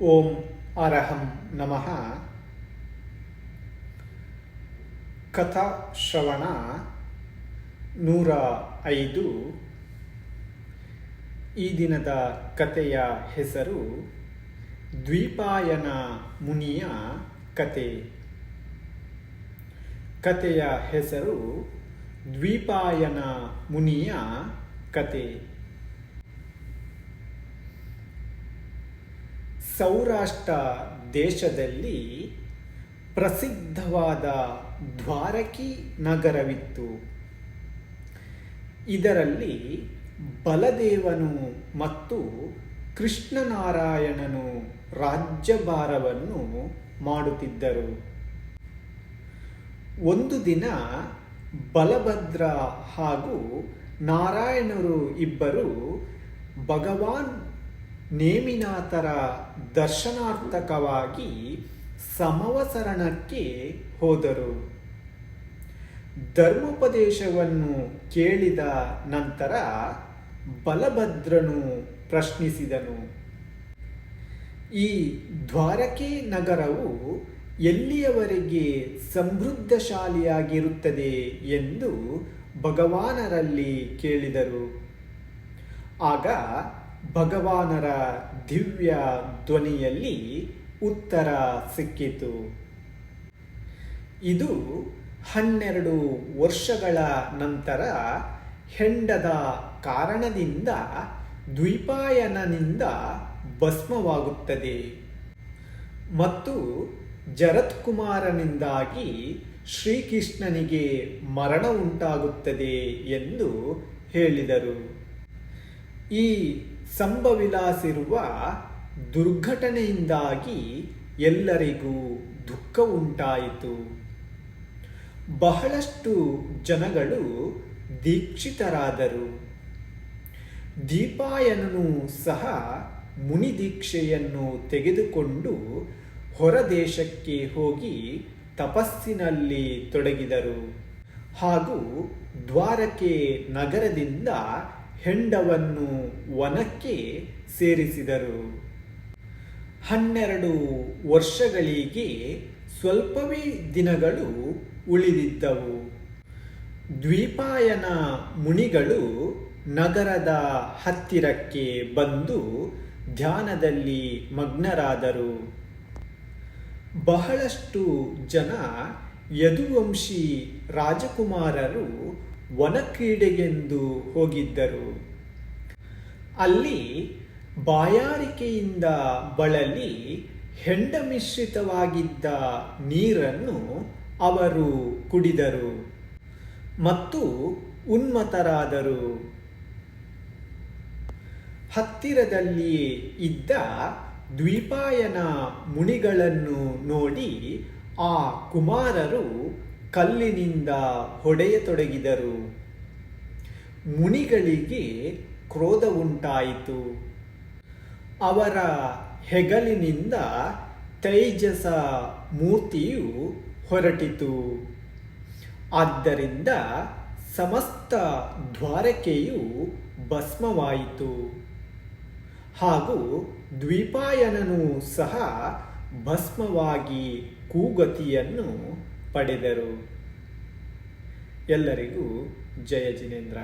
ಓಂ ಅರಹಂ ನಮಃ ಕಥಾ ಶ್ರವಣ ನೂರ ಐದು ಈ ದಿನದ ಕಥೆಯ ಹೆಸರು ದ್ವೀಪಾಯನ ಮುನಿಯ ಕತೆ. ಕಥೆಯ ಹೆಸರು ದ್ವೀಪಾಯನ ಮುನಿಯ ಕತೆ. ಸೌರಾಷ್ಟ್ರ ದೇಶದಲ್ಲಿ ಪ್ರಸಿದ್ಧವಾದ ದ್ವಾರಕಿ ನಗರವಿತ್ತು. ಇದರಲ್ಲಿ ಬಲದೇವನು ಮತ್ತು ಕೃಷ್ಣನಾರಾಯಣನು ರಾಜ್ಯಭಾರವನ್ನು ಮಾಡುತ್ತಿದ್ದರು. ಒಂದು ದಿನ ಬಲಭದ್ರ ಹಾಗೂ ನಾರಾಯಣರು ಇಬ್ಬರು ಭಗವಾನ್ ನೇಮಿನಾಥರ ದರ್ಶನಾರ್ಥಕವಾಗಿ ಸಮವಸರಣಕ್ಕೆ ಹೋದರು. ಧರ್ಮೋಪದೇಶವನ್ನು ಕೇಳಿದ ನಂತರ ಬಲಭದ್ರನು ಪ್ರಶ್ನಿಸಿದನು, ಈ ದ್ವಾರಕೆ ನಗರವು ಎಲ್ಲಿಯವರೆಗೆ ಸಮೃದ್ಧಶಾಲಿಯಾಗಿರುತ್ತದೆ ಎಂದು ಭಗವಾನರಲ್ಲಿ ಕೇಳಿದರು. ಆಗ ಭಗವಾನರ ದಿವ್ಯ ಧ್ವನಿಯಲ್ಲಿ ಉತ್ತರ ಸಿಕ್ಕಿತು. ಇದು ಹನ್ನೆರಡು ವರ್ಷಗಳ ನಂತರ ಹೆಂಡದ ಕಾರಣದಿಂದ ದ್ವೀಪಾಯನನಿಂದ ಭಸ್ಮವಾಗುತ್ತದೆ. ಮತ್ತು ಜರತ್ಕುಮಾರನಿಂದಾಗಿ ಶ್ರೀಕೃಷ್ಣನಿಗೆ ಮರಣ ಉಂಟಾಗುತ್ತದೆ ಎಂದು ಹೇಳಿದರು. ಈ ಸಂಭವಿಲಾಸಿರುವ ದುರ್ಘಟನೆಯಿಂದಾಗಿ ಎಲ್ಲರಿಗೂ ದುಃಖ ಉಂಟಾಯಿತು. ಬಹಳಷ್ಟು ಜನಗಳು ದೀಕ್ಷಿತರಾದರು. ದೀಪಾಯನನು ಸಹ ಮುನಿ ದೀಕ್ಷೆಯನ್ನು ತೆಗೆದುಕೊಂಡು ಹೊರದೇಶಕ್ಕೆ ಹೋಗಿ ತಪಸ್ಸಿನಲ್ಲಿ ತೊಡಗಿದರು. ಹಾಗೂ ದ್ವಾರಕೆ ನಗರದಿಂದ ಹೆಂಡವನ್ನು ವನಕ್ಕೆ ಸೇರಿಸಿದರು. ಹನ್ನೆರಡು ವರ್ಷಗಳಿಗೆ ಸ್ವಲ್ಪವೇ ದಿನಗಳು ಉಳಿದಿದ್ದವು. ದ್ವೀಪಾಯನ ಮುನಿಗಳು ನಗರದ ಹತ್ತಿರಕ್ಕೆ ಬಂದು ಧ್ಯಾನದಲ್ಲಿ ಮಗ್ನರಾದರು. ಬಹಳಷ್ಟು ಜನ ಯದುವಂಶಿ ರಾಜಕುಮಾರರು ವನಕ್ರೀಡೆಗೆಂದು ಹೋಗಿದ್ದರು. ಅಲ್ಲಿ ಬಾಯಾರಿಕೆಯಿಂದ ಬಳಲಿ ಹೆಂಡ ಮಿಶ್ರಿತವಾಗಿದ್ದ ನೀರನ್ನು ಅವರು ಕುಡಿದರು ಮತ್ತು ಉನ್ಮತರಾದರು. ಹತ್ತಿರದಲ್ಲಿ ಇದ್ದ ದ್ವೀಪಾಯನ ಮುನಿಗಳನ್ನು ನೋಡಿ ಆ ಕುಮಾರರು ಕಲ್ಲಿನಿಂದ ಹೊಡೆಯತೊಡಗಿದರು. ಮುನಿಗಳಿಗೆ ಕ್ರೋಧ ಉಂಟಾಯಿತು. ಅವರ ಹೆಗಲಿನಿಂದ ತೈಜಸ ಮೂರ್ತಿಯು ಹೊರಟಿತು. ಆದ್ದರಿಂದ ಸಮಸ್ತ ದ್ವಾರಕೆಯು ಭಸ್ಮವಾಯಿತು. ಹಾಗೂ ದ್ವೀಪಾಯನನು ಸಹ ಭಸ್ಮವಾಗಿ ಕೂಗತಿಯನ್ನು ಪಡೆದರು. ಎಲ್ಲರಿಗೂ ಜಯ ಜಿನೇಂದ್ರ.